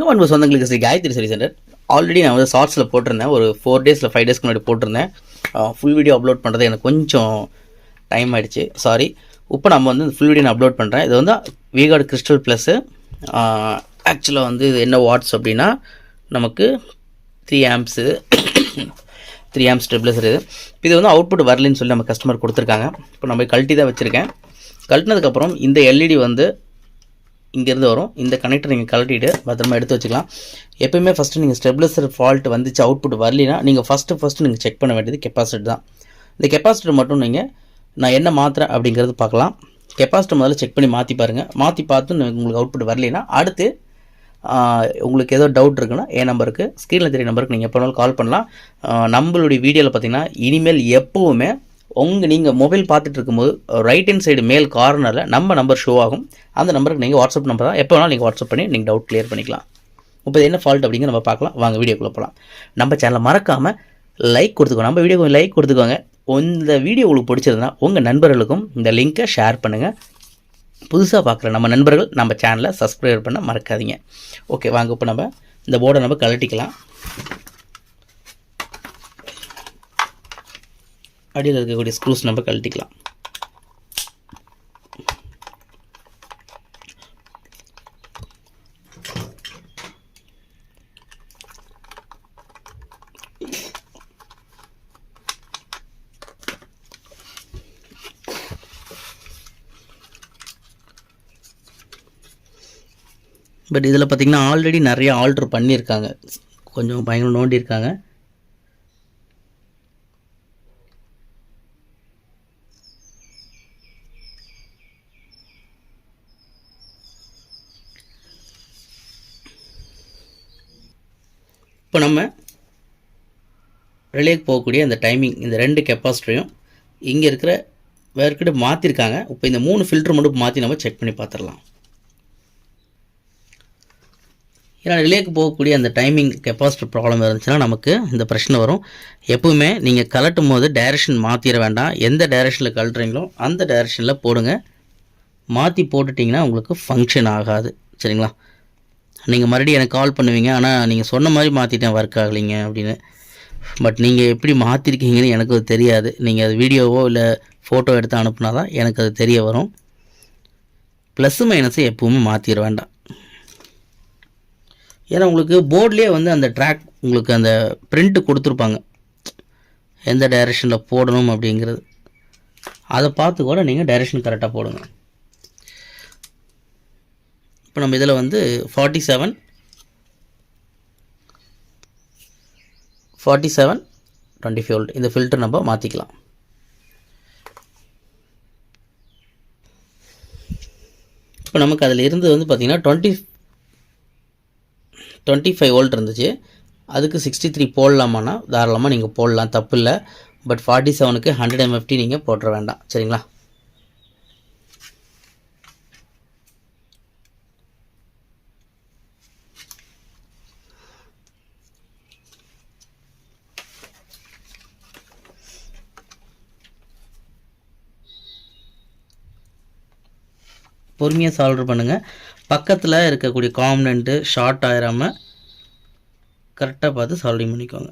வணக்கம் அன்பு சொந்தங்களுக்கு ஸ்ரீ காயத்ரி சரி சென்டர் ஆல்ரெடி நான் வந்து ஷார்ட்ஸில் போட்டிருந்தேன். ஒரு ஃபோர் டேஸில் ஃபைவ் டேஸ்க்கு முன்னாடி போட்டிருந்தேன். ஃபுல் வீடியோ அப்லோட் பண்ணுறது எனக்கு கொஞ்சம் டைம் ஆகிடுச்சு சாரி இப்போ நம்ம வந்து ஃபுல் வீடியோ நான் அப்லோட் பண்ணுறேன் இது வந்து வீகாடு கிறிஸ்டல் ப்ளஸ்ஸு ஆக்சுவலாக வந்து இது என்ன வாட்ஸ் அப்படின்னா நமக்கு three amps three amps stabiliser இது. இது வந்து அவுட்புட் வரலன்னு சொல்லி நம்ம கஸ்டமர் கொடுத்துருக்காங்க. இப்போ நம்ம கழட்டி தான் வச்சுருக்கேன். கழட்டினதுக்கப்புறம் இந்த எல்இடி வந்து இங்கேருந்து வரும். இந்த கனெக்டர் நீங்கள் கழட்டிட்டு பத்திரமா எடுத்து வச்சுக்கலாம். எப்பயுமே ஃபஸ்ட்டு நீங்கள் ஸ்டெபிலைசர் ஃபால்ட் வந்துச்சு அவுட்புட் வரலினா நீங்கள் ஃபஸ்ட்டு ஃபஸ்ட்டு நீங்கள் செக் பண்ண வேண்டியது கெப்பாசிட்டி தான். இந்த கெப்பாசிட்டர் மட்டும் நீங்கள் நான் என்ன மாத்திரேன் அப்படிங்கிறது பார்க்கலாம். கெப்பாசிட்டர் முதல்ல செக் பண்ணி மாற்றி பாருங்கள் மாற்றி பார்த்து உங்களுக்கு அவுட்புட் வரலைன்னா அடுத்து உங்களுக்கு ஏதோ டவுட் இருக்குன்னா என் நம்பருக்கு ஸ்க்ரீனில் தெரிய நம்பருக்கு நீங்கள் எப்போ வேணாலும் கால் பண்ணலாம். நம்மளுடைய வீடியோவில் பார்த்தீங்கன்னா இனிமேல் எப்போவுமே உங்கள் நீங்கள் மொபைல் பார்த்துட்டு இருக்கும்போது ரைட் ஹேண்ட் சைடு மேல் கார்னரில் நம்ம நம்பர் ஷோ ஆகும். அந்த நம்பருக்கு நீங்கள் வாட்ஸ்அப் நம்பர் தான். எப்போ வேணாலும் நீங்கள் வாட்ஸ்அப் பண்ணி நீங்கள் டவுட் கிளியர் பண்ணிக்கலாம். இப்போ என்ன ஃபால்ட் அப்படிங்கிற நம்ம பார்க்கலாம். வாங்க வீடியோக்குள்ளே போகலாம் நம்ம சேனலை மறக்காமல் லைக் கொடுத்துக்கோங்க. நம்ம வீடியோக்கு லைக் கொடுத்துக்கோங்க. இந்த வீடியோ உங்களுக்கு பிடிச்சிருந்தா உங்கள் நண்பர்களுக்கும் இந்த லிங்க்கை ஷேர் பண்ணுங்கள் புதுசாக பார்க்குற நம்ம நண்பர்கள் நம்ம சேனலை சப்ஸ்கிரைப் பண்ண மறக்காதீங்க. ஓகே வாங்க இப்போ நம்ம இந்த போர்டை நம்ம கழட்டிக்கலாம். அடியில் இருக்கக்கூடிய ஸ்க்ரூஸ் நம்ம கழட்டிக்கலாம். பட் இதில் பார்த்தீங்கன்னா ஆல்ரெடி நிறைய ஆல்ட்ரு பண்ணியிருக்காங்க. கொஞ்சம் பயங்கரம் நோண்டியிருக்காங்க. இப்போ நம்ம ரிலேக்கு போகக்கூடிய அந்த டைமிங் இந்த ரெண்டு கெப்பாசிட்டரையும் இங்கே இருக்கிற வேர்க்கிட்ட மாற்றிருக்காங்க இப்போ இந்த மூணு ஃபில்ட்ரு மட்டும் மாற்றி நம்ம செக் பண்ணி பார்த்துடலாம் ஏன்னா ரிலேக்கு போகக்கூடிய அந்த டைமிங் கெப்பாசிட்டர் ப்ராப்ளம் இருந்துச்சுன்னா நமக்கு இந்த பிரச்சனை வரும். எப்பவுமே நீங்கள் கலட்டும் போது டைரெக்ஷன் மாற்றிட வேண்டாம். எந்த டைரெக்ஷனில் கழட்டுறீங்களோ அந்த டைரெக்ஷனில் போடுங்க. மாற்றி போட்டுட்டிங்கன்னா உங்களுக்கு ஃபங்க்ஷன் ஆகாது. சரிங்களா? நீங்கள் மறுபடியும் எனக்கு கால் பண்ணுவீங்க. ஆனால் நீங்கள் சொன்ன மாதிரி மாற்றிட்டேன் ஒர்க் ஆகலைங்க அப்படின்னு. பட் நீங்கள் எப்படி மாற்றிருக்கீங்கன்னு எனக்கு அது தெரியாது. நீங்கள் அது வீடியோவோ இல்லை ஃபோட்டோ எடுத்து அனுப்புனா தான் எனக்கு அது தெரிய வரும். ப்ளஸ்ஸு மைனஸை எப்பவுமே மாற்றிட வேண்டாம். ஏன்னா உங்களுக்கு போர்ட்லேயே வந்து அந்த ட்ராக் உங்களுக்கு அந்த பிரிண்ட்டு கொடுத்துருப்பாங்க. எந்த டைரெக்ஷனில் போடணும் அப்படிங்கிறது. அதை பார்த்து கூட நீங்கள் டைரெக்ஷன் கரெக்டாக போடுங்க. இப்போ நம்ம இதில் வந்து forty seven forty seven twenty five இந்த ஃபில்டர் நம்ம மாற்றிக்கலாம் இப்போ நமக்கு அதில் இருந்து வந்து பார்த்திங்கன்னா டுவெண்ட்டி டுவெண்ட்டி ஃபைவ் வோல்ட் இருந்துச்சு. அதுக்கு சிக்ஸ்டி த்ரீ போடலாமான்னா தாராளமாக நீங்கள் போடலாம். தப்பு இல்லை பட் ஃபார்ட்டி செவனுக்கு ஹண்ட்ரட் எம்எஃப்டி நீங்கள் போட்டுற வேண்டாம். சரிங்களா? பொறுமையாக சால்வ் பண்ணுங்கள் பக்கத்தில் இருக்கக்கூடிய காம்பனண்ட்டு ஷார்ட் ஆயிராமல் கரெக்டாக பார்த்து சால்விங் பண்ணிக்கோங்க.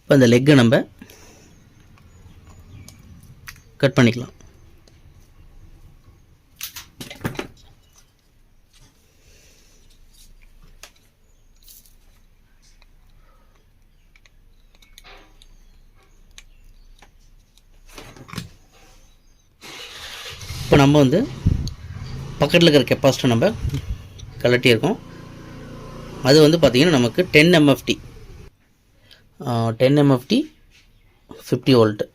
இப்போ இந்த லெக்கை நம்ம கட் பண்ணிக்கலாம். நம்ம வந்து பக்கத்தில் இருக்கிற கெப்பாசிட்டர் நம்ம கலட்டியிருக்கோம் அது வந்து பார்த்திங்கன்னா நமக்கு ten MFD ten MFD fifty volt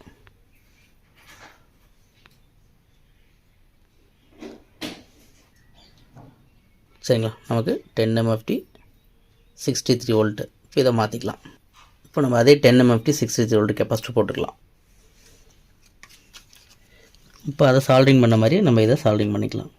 சரிங்களா? நமக்கு ten MFD sixty three volt இப்போ இதை மாற்றிக்கலாம் இப்போ நம்ம அதே ten MFD sixty three volt capacity போட்டுக்கலாம். இப்போ அதை சால்டிங் பண்ண மாதிரி நம்ம இதை சால்டிங் பண்ணிக்கலாம்.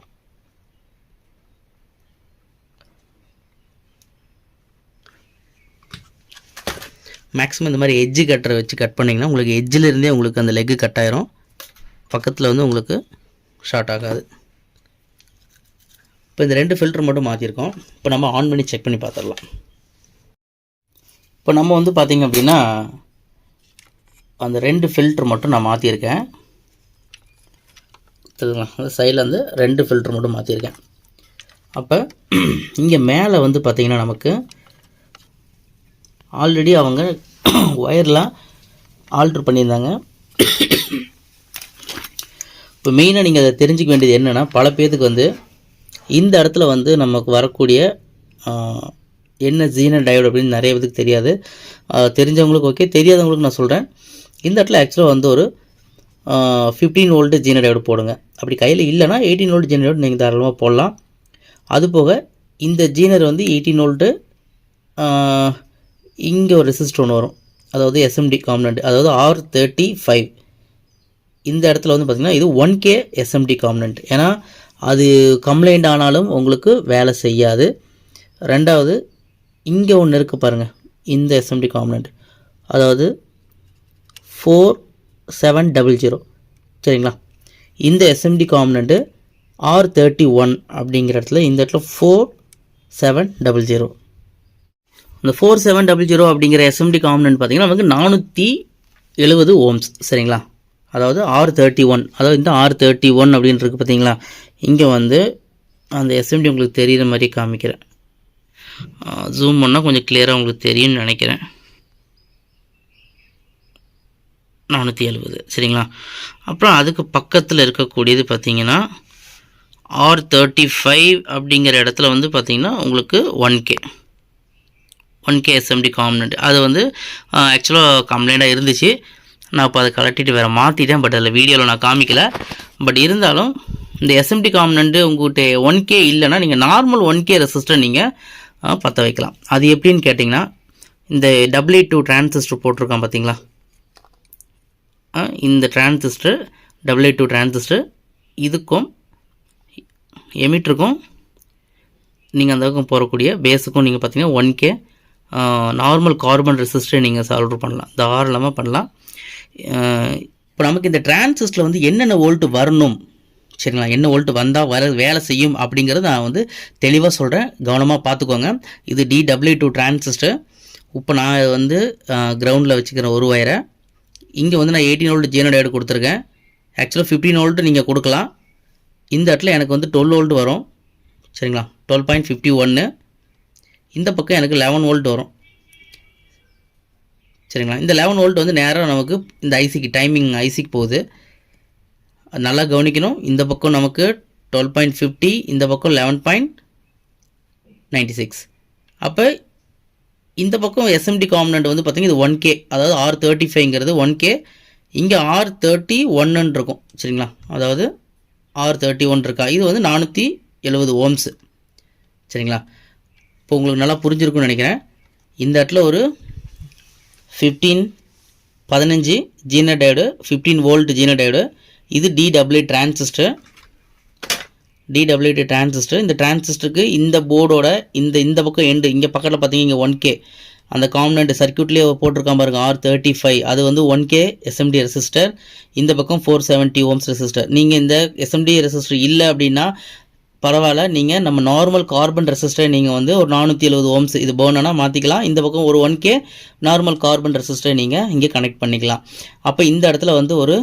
மேக்ஸிமம் இந்த மாதிரி எஜ்ஜு கட்டரை வச்சு கட் பண்ணிங்கன்னா உங்களுக்கு எஜ்ஜிலிருந்தே உங்களுக்கு அந்த லெக்கு கட் ஆயிரும் பக்கத்தில் வந்து உங்களுக்கு ஷார்ட் ஆகாது. இப்போ இந்த ரெண்டு ஃபில்டர் மட்டும் மாற்றிருக்கோம் இப்போ நம்ம ஆன் பண்ணி செக் பண்ணி பார்த்துடலாம் இப்போ நம்ம வந்து பார்த்திங்க அப்படின்னா அந்த ரெண்டு ஃபில்ட்ரு மட்டும் நான் மாற்றிருக்கேன் தெரியுங்களா அந்த சைடில் வந்து ரெண்டு ஃபில்ட்ரு மட்டும் மாற்றிருக்கேன் அப்போ இங்கே மேலே வந்து பார்த்திங்கன்னா நமக்கு ஆல்ரெடி அவங்க ஒயர்லாம் ஆல்ட்ரு பண்ணியிருந்தாங்க. இப்போ மெயினாக நீங்கள் அதை தெரிஞ்சுக்க வேண்டியது என்னென்னா பல பேர்த்துக்கு வந்து இந்த இடத்துல வந்து நமக்கு வரக்கூடிய என்ன ஜீன டயோடு அப்படின்னு நிறைய பேருக்கு தெரியாது. தெரிஞ்சவங்களுக்கு ஓகே தெரியாதவங்களுக்கு நான் சொல்கிறேன் இந்த இடத்துல ஆக்சுவலாக வந்து ஒரு ஃபிஃப்டீன் வோல்ட்டு ஜீன டயோடு போடுங்க. அப்படி கையில் இல்லைன்னா எயிட்டீன் வோல்ட் ஜீன நீங்கள் தாராளமாக போடலாம். அது போக இந்த ஜீனர் வந்து எயிட்டீன் வோல்ட்டு இங்கே ஒரு ரெசிஸ்டர் ஒன்று வரும். அதாவது எஸ்எம்டி காம்பனண்ட் அதாவது ஆர் தேர்ட்டி ஃபைவ் இந்த இடத்துல வந்து பார்த்திங்கன்னா இது ஒன் கே எஸ்எம்டி காம்பனண்ட் ஏன்னா அது கம்ப்ளைண்ட் ஆனாலும் உங்களுக்கு வேலை செய்யாது. ரெண்டாவது இங்கே ஒன்று இருக்குது பாருங்கள் இந்த எஸ்எம்டி காம்பனண்ட் அதாவது ஃபோர் செவன் டபுள் ஜீரோ சரிங்களா? இந்த SMT component R thirty one அப்படிங்கிற இடத்துல இந்த இடத்துல ஃபோர் செவன் டபுள் ஜீரோ இந்த ஃபோர் செவன் டபுள் ஜீரோ அப்படிங்கிற எஸ்எம்டி காம்பனண்ட் பார்த்தீங்கன்னா நமக்கு நானூற்றி எழுபது ஓம்ஸ் சரிங்களா? அதாவது ஆர் தேர்ட்டி ஒன் அதாவது இந்த ஆர் தேர்ட்டி ஒன் அப்படின்னு பார்த்தீங்களா இங்கே வந்து அந்த எஸ்எம்டி உங்களுக்கு தெரிகிற மாதிரி காமிக்கிறேன். ஜூம் பண்ணால் கொஞ்சம் கிளியராக உங்களுக்கு தெரியும்னு நினைக்கிறேன். நானூற்றி எழுபது. சரிங்களா? அப்புறம் அதுக்கு பக்கத்தில் இருக்கக்கூடியது பார்த்திங்கன்னா ஆர் தேர்ட்டி ஃபைவ் அப்படிங்கிற இடத்துல வந்து பார்த்திங்கன்னா உங்களுக்கு one K one K SMT component அது வந்து ஆக்சுவலாக கம்ப்ளைண்ட்டாக இருந்துச்சு. நான் இப்போ அதை கலட்டிட்டு வேறு மாற்றிட்டேன் பட் அதில் வீடியோவில் நான் காமிக்கல. பட் இருந்தாலும் இந்த எஸ்எம்டி காம்பனண்ட்டு உங்கள்கிட்ட ஒன் கே இல்லைன்னா நீங்கள் நார்மல் ஒன் கே ரெசிஸ்டர் நீங்கள் பற்ற வைக்கலாம். அது எப்படின்னு கேட்டிங்கன்னா இந்த டபுள்யூ டூ டிரான்சிஸ்டர் போட்டிருக்கான் பார்த்தீங்களா இந்த டிரான்சிஸ்டர் டபிள்யூ டூ டிரான்சிஸ்டர் இதுக்கும் எமிட்டருக்கும் நீங்கள் அந்த பக்கம் போகக்கூடிய பேஸுக்கும் நீங்கள் பார்த்தீங்கன்னா ஒன் கே நார்மல் கார்பன் ரெசிஸ்டரை நீங்கள் சால்வ் பண்ணலாம். தாராளமாக பண்ணலாம். இப்போ நமக்கு இந்த டிரான்சிஸ்டரில் வந்து என்னென்ன வோல்ட்டு வரணும்? சரிங்களா? என்ன வோல்ட் வந்தால் வர வேலை செய்யும் அப்படிங்கிறத நான் வந்து தெளிவாக சொல்கிறேன் கவனமாக பார்த்துக்கோங்க இது டிடபிள்யூ டூ டிரான்சிஸ்டர் இப்போ நான் வந்து கிரவுண்டில் வச்சுக்கிறேன் ஒரு வயரை இங்கே வந்து நான் எயிட்டீன் வோல்ட் ஜீனோடைடு கொடுத்துருக்கேன். ஆக்சுவலாக ஃபிஃப்டீன் வோல்ட் நீங்கள் கொடுக்கலாம். இந்த இடத்துல எனக்கு வந்து டுவெல் வோல்ட் வரும். சரிங்களா? டுவெல் பாயிண்ட் ஃபிஃப்டி ஒன்று இந்த பக்கம் எனக்கு லெவன் வோல்ட் வரும். சரிங்களா? இந்த லெவன் வோல்ட் வந்து நேராக நமக்கு இந்த ஐசிக்கு டைமிங் ஐசிக்கு போகுது. நல்லா கவனிக்கணும். இந்த பக்கம் நமக்கு டுவெல் பாயிண்ட் ஃபிஃப்டி இந்த பக்கம் லெவன் பாயிண்ட் நைன்டி சிக்ஸ் அப்போ இந்த பக்கம் எஸ்எம்டி காம்பனண்ட் வந்து பார்த்தீங்கன்னா இது ஒன் கே அதாவது ஆர் தேர்ட்டி ஃபைவ்ங்கிறது ஒன் கே இங்கே ஆர் தேர்ட்டி ஒன்னு இருக்கும் சரிங்களா? அதாவது ஆர் தேர்ட்டி ஒன் இருக்கா? இது வந்து நானூற்றி எழுபது ஓம்ஸு சரிங்களா? இப்போ உங்களுக்கு நல்லா புரிஞ்சிருக்குன்னு நினைக்கிறேன். இந்த இடத்துல ஒரு ஃபிஃப்டீன் பதினஞ்சு ஜீனடைடு ஃபிஃப்டீன் வோல்ட் ஜீனடைடு இது டிடபிள்யூ டிரான்சிஸ்டர் டிடபிள்யூடி டிரான்சிஸ்டர் இந்த டிரான்சிஸ்டருக்கு இந்த போர்டோட இந்த இந்த பக்கம் எண்டு இங்கே பக்கத்தில் பார்த்தீங்க இங்கே ஒன் கே அந்த காம்பனண்ட் சர்க்யூட்லேயே போட்டிருக்கான் பாருங்க ஆர் தேர்ட்டி ஃபைவ் அது வந்து ஒன் கே எஸ்எம்டி ரெசிஸ்டர் இந்த பக்கம் ஃபோர் செவன்ட்டி ஓம்ஸ் ரெசிஸ்டர் நீங்கள் இந்த எஸ்எம்டி ரெசிஸ்டர் இல்லை அப்படின்னா பரவாயில்ல நீங்கள் நம்ம நார்மல் கார்பன் ரெசிஸ்டரை நீங்கள் வந்து ஒரு நானூற்றி எழுபது ஓம்ஸ் இது போனா மாற்றிக்கலாம் இந்த பக்கம் ஒரு ஒன் கே நார்மல் கார்பன் ரெசிஸ்டரை நீங்கள் இங்கே கனெக்ட் பண்ணிக்கலாம். அப்போ இந்த இடத்துல வந்து ஒரு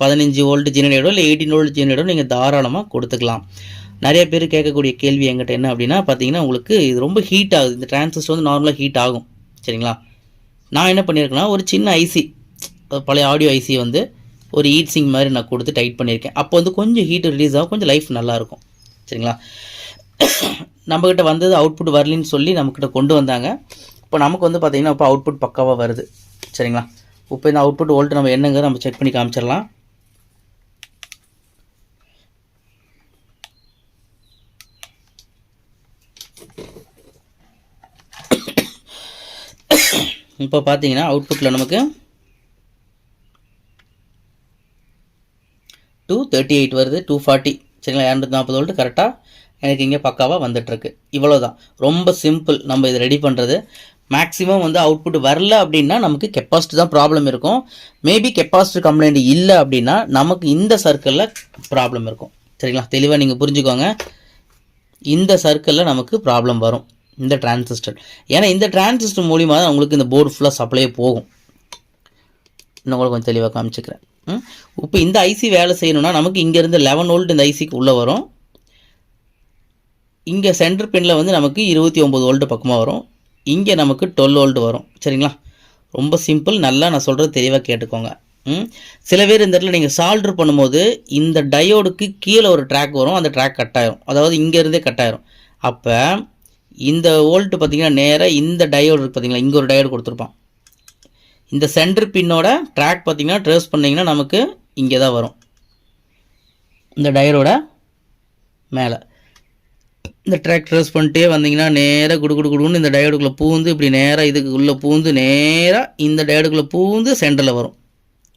பதினஞ்சு வோல்ட் ஜெனரேட்டோ இல்லை எயிட்டீன் வோல்ட் ஜெனரேட்டோ நீங்கள் தாராளமாக கொடுத்துக்கலாம். நிறைய பேர் கேட்கக்கூடிய கேள்வி எங்கிட்ட என்ன அப்படின்னா பார்த்தீங்கன்னா உங்களுக்கு இது ரொம்ப ஹீட் ஆகுது. இந்த டிரான்சிஸ்டர் வந்து நார்மலாக ஹீட் ஆகும். சரிங்களா? நான் என்ன பண்ணியிருக்கேன்னா ஒரு சின்ன ஐசி பழைய ஆடியோ ஐசி வந்து ஒரு ஹீட் சிங் மாதிரி நான் கொடுத்து டைட் பண்ணியிருக்கேன். அப்போ வந்து கொஞ்சம் ஹீட் ரிலீஸ் ஆகும் கொஞ்சம் லைஃப் நல்லாயிருக்கும் சரிங்களா? நம்மக்கிட்ட வந்தது அவுட்புட் வரலின்னு சொல்லி நம்மக்கிட்ட கொண்டு வந்தாங்க. இப்போ நமக்கு வந்து பார்த்திங்கன்னா இப்போ அவுட்புட் பக்காவாக வருது. சரிங்களா? இப்போ இந்த அவுட்புட் வோல்ட் நம்ம என்னங்கிறத நம்ம செக் பண்ணி காமிச்சிடலாம். இப்போ பார்த்தீங்கன்னா அவுட்புட்டில் நமக்கு டூ தேர்ட்டி எயிட் வருது டூ ஃபார்ட்டி சரிங்களா? இரநூத்தி நாற்பது வோல்ட் கரெக்டாக எனக்கு இங்கே பக்காவாக வந்துட்டுருக்கு. இவ்வளோ தான் ரொம்ப சிம்பிள் நம்ம இதை ரெடி பண்ணுறது மேக்ஸிமம் வந்து அவுட்புட் வரல அப்படின்னா நமக்கு கெப்பாசிட்டி தான் ப்ராப்ளம் இருக்கும். மேபி கெப்பாசிட்டி கம்ப்ளைண்ட் இல்லை அப்படின்னா நமக்கு இந்த சர்க்கிளில் ப்ராப்ளம் இருக்கும். சரிங்களா? தெளிவாக நீங்கள் புரிஞ்சுக்கோங்க. இந்த சர்க்கிளில் நமக்கு ப்ராப்ளம் வரும். இந்த டிரான்சிஸ்டர் ஏன்னா இந்த டிரான்சிஸ்டர் மூலிமா தான் உங்களுக்கு இந்த போர்டு ஃபுல்லாக சப்ளையே போகும். இன்னும் கூட கொஞ்சம் தெளிவாக காமிச்சுக்கிறேன். ம். இப்போ இந்த ஐசி வேலை செய்யணும்னா நமக்கு இங்கேருந்து லெவன் வோல்ட் இந்த ஐசிக்கு உள்ளே வரும். இங்கே சென்டர் பின்னில் வந்து நமக்கு இருபத்தி ஒம்பது ஓல்டு பக்கமாக வரும். இங்கே நமக்கு டுவெல் வோல்ட் வரும். சரிங்களா? ரொம்ப சிம்பிள் நல்லா நான் சொல்கிறது தெளிவாக கேட்டுக்கோங்க. சில பேர் இந்த இடத்துல நீங்கள் சால்டர் பண்ணும்போது இந்த டயோடுக்கு கீழே ஒரு ட்ராக் வரும். அந்த ட்ராக் கட் ஆயிரும். அதாவது இங்கேருந்தே கட் ஆயிரும். அப்போ இந்த வோல்ட் பார்த்தீங்கன்னா நேராக இந்த டயோடு இருக்குது பார்த்தீங்களா இங்கே ஒரு டயோடு கொடுத்துருப்பான். இந்த சென்டர் பின்னோட ட்ராக் பார்த்தீங்கன்னா ட்ரேஸ் பண்ணிங்கன்னா நமக்கு இங்கே தான் வரும். இந்த டயரோட மேலே. இந்த ட்ராக் ட்ரேஸ் பண்ணிட்டே வந்தீங்கன்னா நேராக குடு குடு குடுன்னு இந்த டயோடுக்குள்ளே பூந்து இப்படி நேராக இதுக்கு உள்ளே பூந்து நேராக இந்த டயோடுக்குள்ளே பூந்து சென்டரில் வரும்.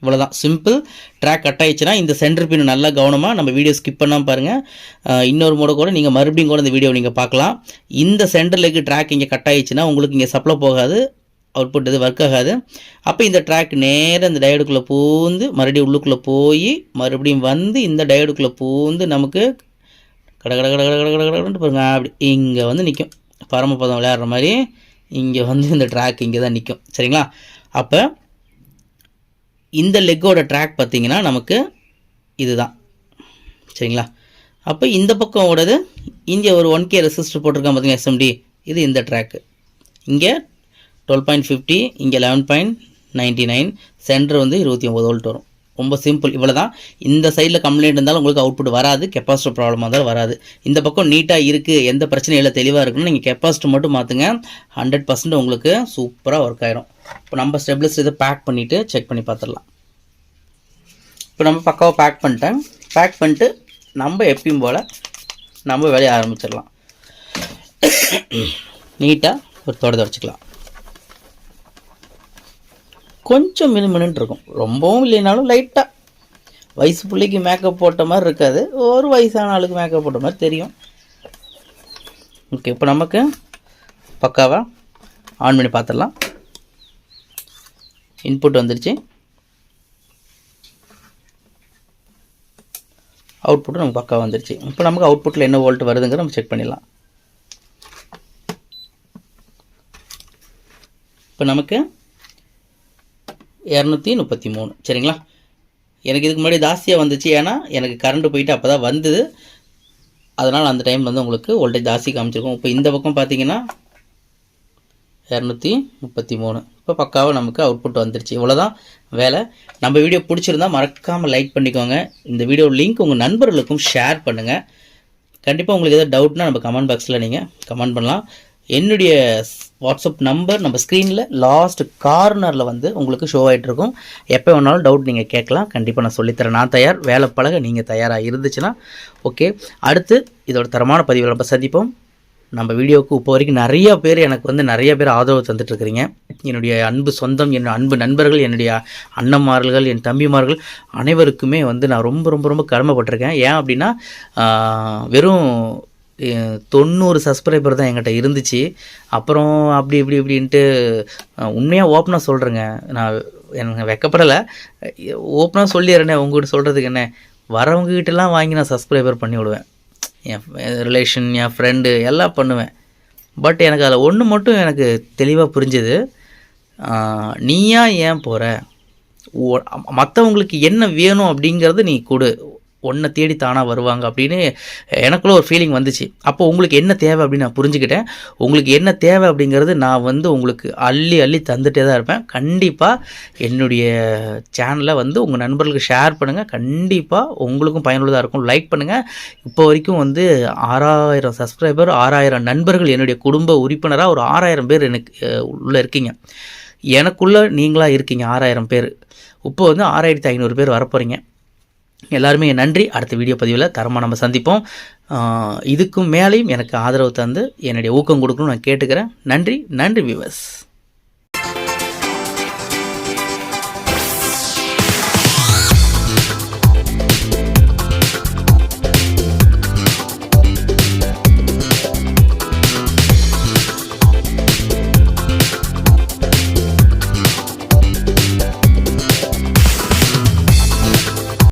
இவ்வளோதான் சிம்பிள் ட்ராக் கட் ஆயிடுச்சுன்னா இந்த சென்டர் பின் நல்லா கவனமாக நம்ம வீடியோ ஸ்கிப் பண்ணாமல் பாருங்கள் இன்னொரு மூட கூட நீங்கள் மறுபடியும் கூட இந்த வீடியோ நீங்கள் பார்க்கலாம். இந்த சென்டர் ட்ராக் இங்கே கட் ஆயிடுச்சுன்னா உங்களுக்கு இங்கே சப்ளை போகாது. அவுட்புட் இது ஒர்க் ஆகாது. அப்போ இந்த ட்ராக் நேராக இந்த டயோடுக்குள்ளே பூந்து மறுபடியும் உள்ளுக்குள்ளே போய் மறுபடியும் வந்து இந்த டயோடுக்குள்ளே பூந்து நமக்கு கட கட கட கட கட கட கடன்ட்டு பாருங்க. அப்படி இங்கே வந்து நிற்கும் பரமபதம் விளையாடுற மாதிரி இங்கே வந்து இந்த ட்ராக் இங்கே தான் நிற்கும் சரிங்களா? அப்போ இந்த லெக்கோட ட்ராக் பார்த்திங்கன்னா நமக்கு இதுதான். சரிங்களா? அப்போ இந்த பக்கம் ஓடது. இங்கே ஒரு ஒன் கே ரெசிஸ்டர் போட்டிருக்கான் பார்த்தீங்கன்னா எஸ்எம்டி இது இந்த ட்ராக்கு இங்கே டுவெல் பாயிண்ட் ஃபிஃப்டி இங்கே eleven point ninety nine centre வந்து இருபத்தி ஒம்பது வோல்ட் வரும். ரொம்ப சிம்பிள். இவ்வளோ தான் இந்த சைடில் கம்ப்ளைண்ட் இருந்தாலும் உங்களுக்கு அவுட்புட் வராது. கெப்பாசிட்டி ப்ராப்ளமாக இருந்தாலும் வராது. இந்த பக்கம் நீட்டாக இருக்குது எந்த பிரச்சனையும் இல்லை. தெளிவாக இருக்குன்னு நீங்கள் கெப்பாசிட்டி மட்டும் மாற்றுங்க ஹண்ட்ரட் பர்சன்ட் உங்களுக்கு சூப்பராக ஒர்க் ஆயிரும். இப்போ நம்ம ஸ்டெப்லஸ் இதை பேக் பண்ணிவிட்டு செக் பண்ணி பார்த்துடலாம். இப்போ நம்ம பக்காவாக பேக் பண்ணிட்டேன். பேக் பண்ணிட்டு நம்ம எப்பயும் போல் நம்ம வேலையை ஆரம்பிச்சிடலாம். நீட்டாக ஒரு தொடர்ந்து வச்சுக்கலாம். கொஞ்சம் மினுமினுன்னு இருக்கும். ரொம்பவும் இல்லைனாலும் லைட்டாக வயசு பிள்ளைக்கு மேக்கப் போட்ட மாதிரி இருக்காது. ஒரு வயசான ஆளுக்கு மேக்கப் போட்ட மாதிரி தெரியும். ஓகே இப்போ நமக்கு பக்காவாக ஆன் பண்ணி பார்த்துடலாம் இன்புட் வந்துருச்சு. அவுட்புட்டும் நமக்கு பக்காவாக வந்துருச்சு. இப்போ நமக்கு அவுட்புட்டில் என்ன வோல்ட் வருதுங்கிற நம்ம செக் பண்ணிடலாம். இப்போ நமக்கு இரநூத்தி முப்பத்தி மூணு. சரிங்களா? எனக்கு இதுக்கு முன்னாடி ஜாஸ்தியாக வந்துச்சு. ஏன்னா எனக்கு கரண்ட் போயிட்டு அப்போ தான் வந்தது. அதனால் அந்த டைம் வந்து உங்களுக்கு வோல்டேஜ் ஜாஸ்தி காமிச்சிருக்கும். இப்போ இந்த பக்கம் பார்த்தீங்கன்னா இரநூத்தி முப்பத்தி மூணு. இப்போ பக்காவாக நமக்கு அவுட்புட் வந்துருச்சு. இவ்வளோதான் வேலை. நம்ம வீடியோ பிடிச்சிருந்தா மறக்காமல் லைக் பண்ணிக்கோங்க. இந்த வீடியோ லிங்க் உங்கள் நண்பர்களுக்கும் ஷேர் பண்ணுங்கள் கண்டிப்பாக உங்களுக்கு எதாவது டவுட்னா நம்ம கமெண்ட் பாக்ஸில் நீங்கள் கமெண்ட் பண்ணலாம். என்னுடைய வாட்ஸ்அப் நம்பர் நம்ம ஸ்க்ரீனில் லாஸ்ட் கார்னரில் வந்து உங்களுக்கு ஷோ ஆகிட்டு இருக்கும் எப்போ வேணாலும் டவுட் நீங்கள் கேட்கலாம். கண்டிப்பாக நான் சொல்லித்தரேன். நான் தயார். வேலை பழக நீங்கள் தயாராக இருந்துச்சுன்னா ஓகே அடுத்து இதோட தரமான பதிவில் நம்ம சந்திப்போம். நம்ம வீடியோவுக்கு இப்போ வரைக்கும் நிறைய பேர் எனக்கு வந்து நிறைய பேர் ஆதரவு தந்துட்டுருக்கிறீங்க. என்னுடைய அன்பு சொந்தம் என் அன்பு நண்பர்கள் என்னுடைய அண்ணன்மார்கள் என் தம்பிமார்கள் அனைவருக்குமே வந்து நான் ரொம்ப ரொம்ப ரொம்ப கடமைப்பட்டிருக்கேன். ஏன் அப்படின்னா வெறும் தொண்ணூறு சப்ஸ்கிரைபர் தான் என்கிட்ட இருந்துச்சு. அப்புறம் அப்படி இப்படி இப்படின்ட்டு உண்மையாக ஓப்பனாக சொல்கிறேங்க நான் எனக்கு வெக்கப்படலை. ஓப்பனாக சொல்லிடுறேனே உங்கள்கிட்ட சொல்கிறதுக்கு என்ன? வரவங்ககிட்டலாம் வாங்கி நான் சப்ஸ்கிரைபர் பண்ணி விடுவேன். என் ரிலேஷன் என் ஃப்ரெண்டு எல்லாம் பண்ணுவேன். பட் எனக்கு அதில் ஒன்று மட்டும் எனக்கு தெளிவாக புரிஞ்சுது. நீயா ஏன் போகிற மற்றவங்களுக்கு என்ன வேணும் அப்படிங்கிறது நீ கொடு. உன்னை தேடி தானாக வருவாங்க அப்படின்னு எனக்குள்ள ஒரு ஃபீலிங் வந்துச்சு. அப்போ உங்களுக்கு என்ன தேவை அப்படின்னு நான் புரிஞ்சுக்கிட்டேன். உங்களுக்கு என்ன தேவை அப்படிங்கிறது நான் வந்து உங்களுக்கு அள்ளி அள்ளி தந்துகிட்டே தான் இருப்பேன். கண்டிப்பாக என்னுடைய சேனலை வந்து உங்கள் நண்பர்களுக்கு ஷேர் பண்ணுங்கள் கண்டிப்பாக உங்களுக்கும் பயனுள்ளதாக இருக்கும். லைக் பண்ணுங்கள் இப்போ வரைக்கும் வந்து ஆறாயிரம் சப்ஸ்கிரைபர் ஆறாயிரம் நண்பர்கள் என்னுடைய குடும்ப உறுப்பினராக ஒரு ஆறாயிரம் பேர் எனக்கு உள்ளே இருக்கீங்க. எனக்குள்ளே நீங்களாக இருக்கீங்க. ஆறாயிரம் பேர். இப்போ வந்து ஆறாயிரத்தி ஐநூறு பேர் வரப்போகிறீங்க எல்லாருமே நன்றி. அடுத்த வீடியோ பதிவில் தரமாக நம்ம சந்திப்போம். இதுக்கும் மேலேயும் எனக்கு ஆதரவு தந்து என்னுடைய ஊக்கம் கொடுக்கணும்னு நான் கேட்டுக்கிறேன். நன்றி நன்றி விவஸ்